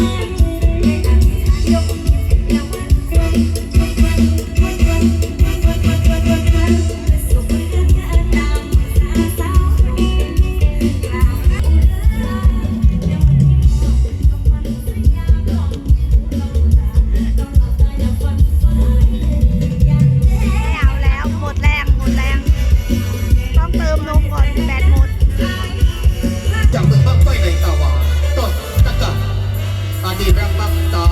Thank you. ระมับเต่า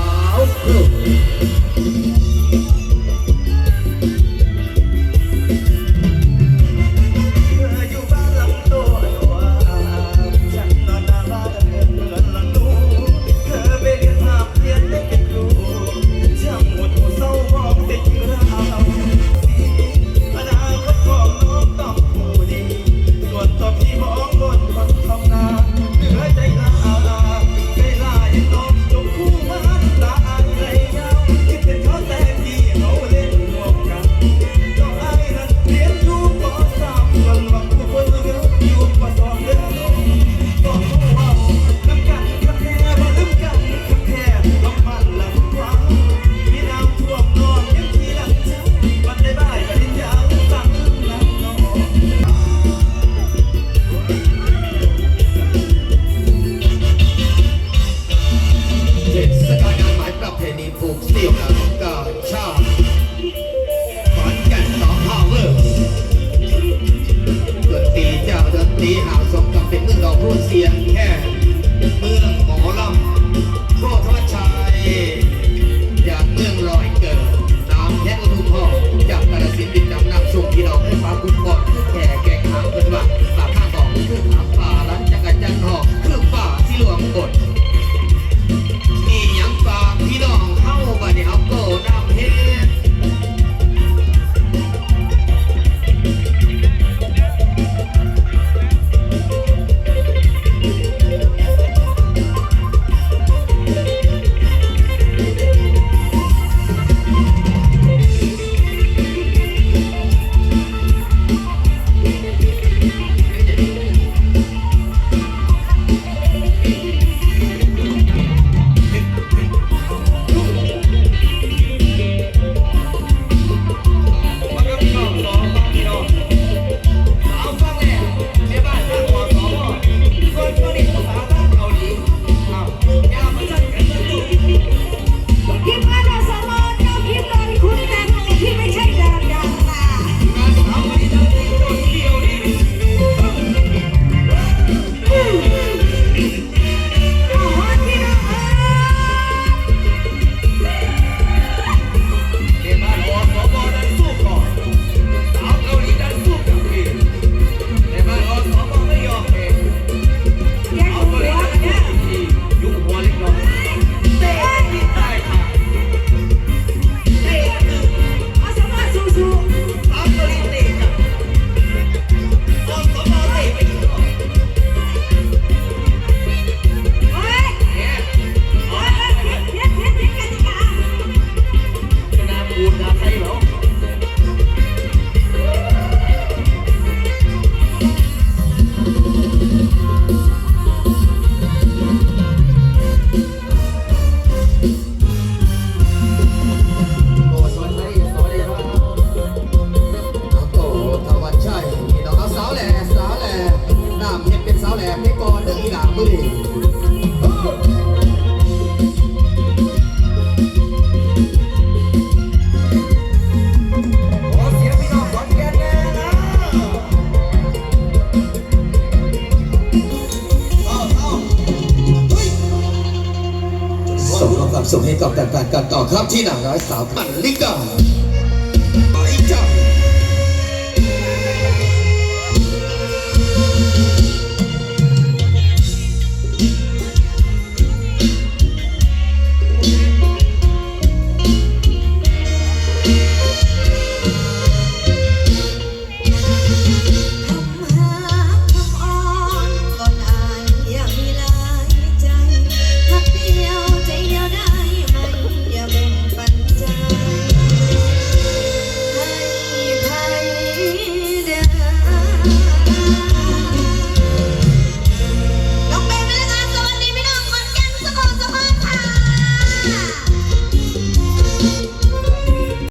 ดีกัชาติฝันแก่นสองพาวเวอร์ดนตรีเจ้าดนตรีหาส by South Mandalika.